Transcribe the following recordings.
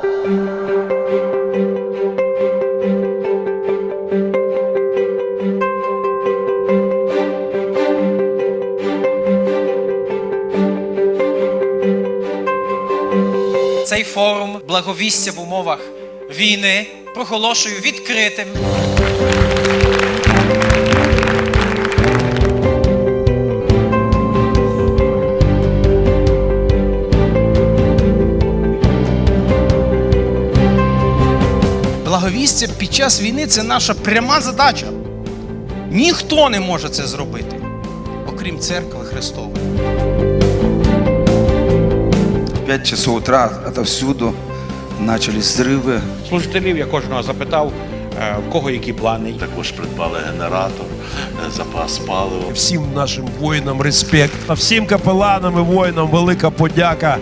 Цей форум благовістя в умовах війни проголошую відкритим. Благовістя під час війни це наша пряма задача. Ніхто не може це зробити, окрім церкви Христової. В 5 часов утра отовсюду начались взрывы. Служителів я кожного запитав, е, в кого які плани. Також придбали генератор, е, запас палива. всім нашим воїнам респект. А всім капеланам і воїнам велика подяка.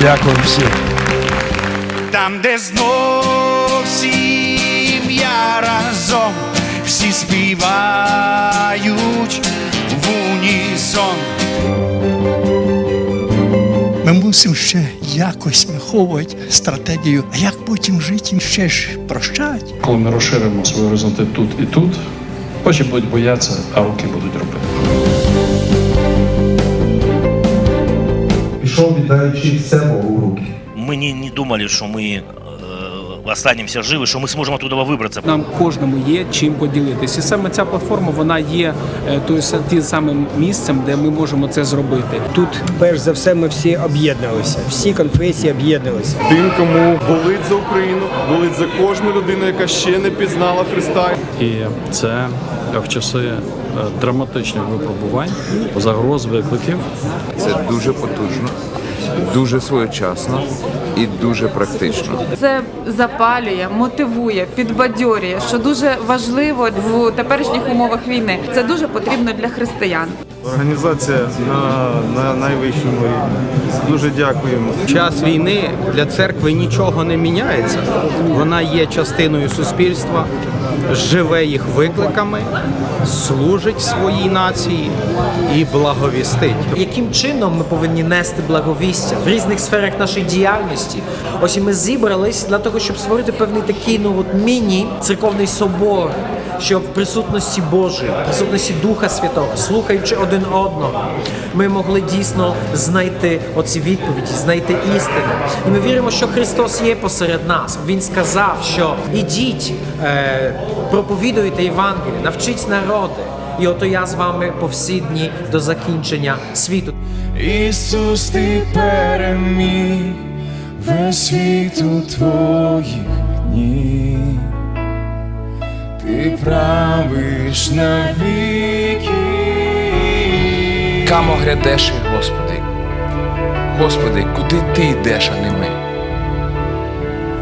Дякую всім. Там, де знов всім я разом, всі співають в унісон. Ми мусимо ще якось виховувати стратегію, а як потім жити ще ж прощать. Коли ми розширимо свої горизонти тут і тут, очі будуть боятися, а руки будуть робити. пішов, віддаючи все Богу в руки. Мы не, не думали, что мы э, останемся живы, что мы сможем оттуда выбраться. Нам кожному є чим поділитися. І саме ця платформа вона є е, той са- тим самим місцем, де ми можемо це зробити. Тут, перш за все, ми всі об'єдналися, всі конфесії об'єдналися. Тим, кому болить за Україну, болить за кожну людину, яка ще не пізнала Христа. І це в часи е, драматичних випробувань, загроз, викликів. Це дуже потужно, дуже своєчасно і дуже практично. Це запалює, мотивує, підбадьорює, що дуже важливо в теперішніх умовах війни. Це дуже потрібно для християн. Організація на, на найвищому рівні. Дуже дякуємо. Час війни для церкви нічого не міняється. Вона є частиною суспільства, живе їх викликами, служить своїй нації і благовістить. Яким чином ми повинні нести благовістя в різних сферах нашої діяльності? Ось і ми зібрались для того, щоб створити певний такий ну от міні церковний собор, щоб в присутності Божої, в присутності Духа Святого, слухаючи один одного, ми могли дійсно знайти оці відповіді, знайти істину. І ми віримо, що Христос є посеред нас. Він сказав, що ідіть, е, проповідуйте Євангеліє, навчіть народи. І ото я з вами по всі дні до закінчення світу. Ісус, ти переміг весь світ у твоїх дні. Ти правиш навіки. Камо грядеш, Господи. Господи, куди ти йдеш, а не ми?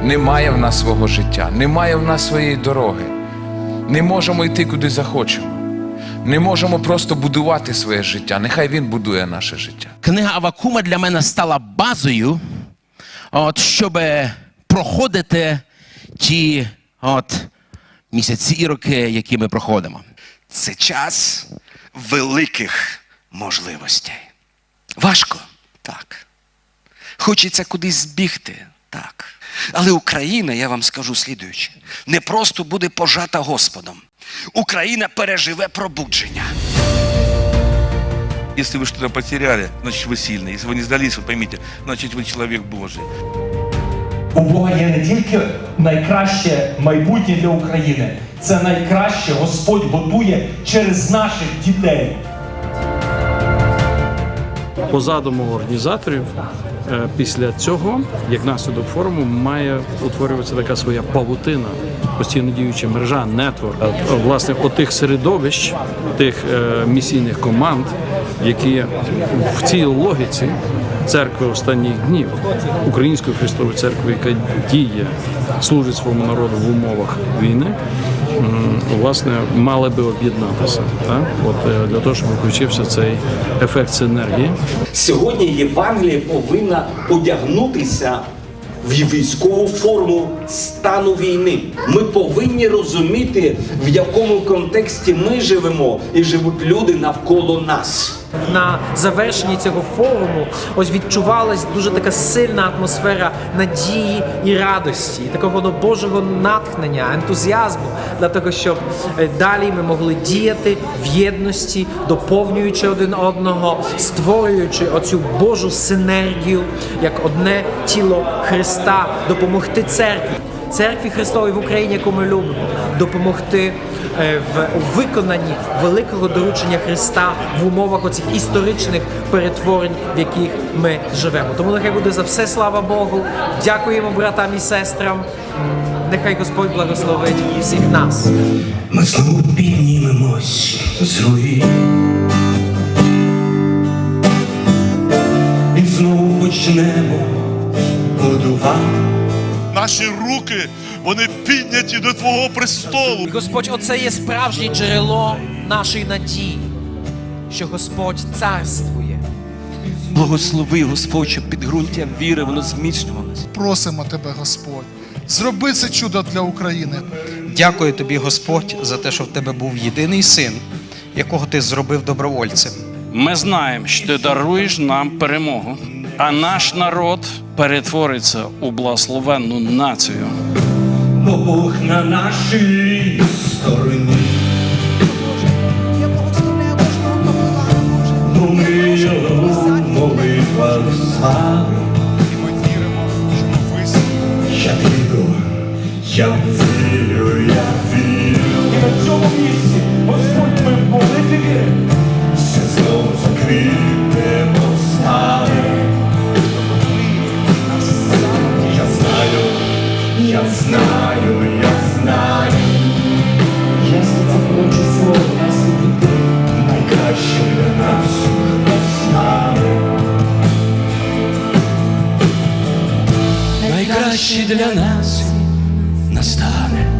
Немає в нас свого життя, немає в нас своєї дороги. Не можемо йти куди захочемо. Не можемо просто будувати своє життя. Нехай він будує наше життя. Книга Авакума для мене стала базою, от, щоб проходити ті от, місяці і роки, які ми проходимо. Це час великих можливостей. Важко? Так. Хочеться кудись збігти? Так. Але Україна, я вам скажу слідуюче, не просто буде пожата Господом. Україна переживе пробудження. Если вы что-то потеряли, значит вы сильный. Если вы не сдались, вы поймите, значит вы человек Божий. У Бога є не тільки найкраще майбутнє для України, це найкраще Господь готує через наших дітей. По задуму організаторів, е, після цього, як наслідок форуму, має утворюватися така своя павутина, постійно діюча мережа, нетворк. Е, Власне, отих середовищ, тих е, місійних команд, які в цій логіці церкви останніх днів, Української Христової церкви, яка діє, служить своєму народу в умовах війни, власне, мали би об'єднатися. От е, для того, щоб включився цей ефект синергії. Сьогодні Євангеліє повинна одягнутися в військову форму стану війни. Ми повинні розуміти, в якому контексті ми живемо і живуть люди навколо нас. На завершенні цього форуму ось відчувалась дуже така сильна атмосфера надії і радості, такого ну, Божого натхнення, ентузіазму для того, щоб е, далі ми могли діяти в єдності, доповнюючи один одного, створюючи оцю Божу синергію як одне тіло Христа, допомогти церкві. Церкві Христової в Україні, яку ми любимо, допомогти в виконанні великого доручення Христа в умовах оцих історичних перетворень, в яких ми живемо. Тому нехай буде за все слава Богу. Дякуємо братам і сестрам. Нехай Господь благословить всіх нас. Ми знову піднімемось з руїн. І знову почнемо будувати. Наші руки, вони підняті до Твого престолу. І Господь, оце є справжнє джерело нашої надії, що Господь царствує. Благослови, Господь, щоб підґрунтя віри воно зміцнювалося. Просимо тебе, Господь. Зроби це чудо для України. Дякую тобі, Господь, за те, що в тебе був єдиний син, якого ти зробив добровольцем. Ми знаємо, що ти даруєш нам перемогу, а наш народ перетвориться у благословенну націю. Бо Бог на нашій стороні. Бо ми його в молитвах слави. Я вірю, я вірю, я вірю. І на цьому місці Господь ми в молитві. Все знов закріпимо стали. Я знаю, я знаю, найкращий для нас настане.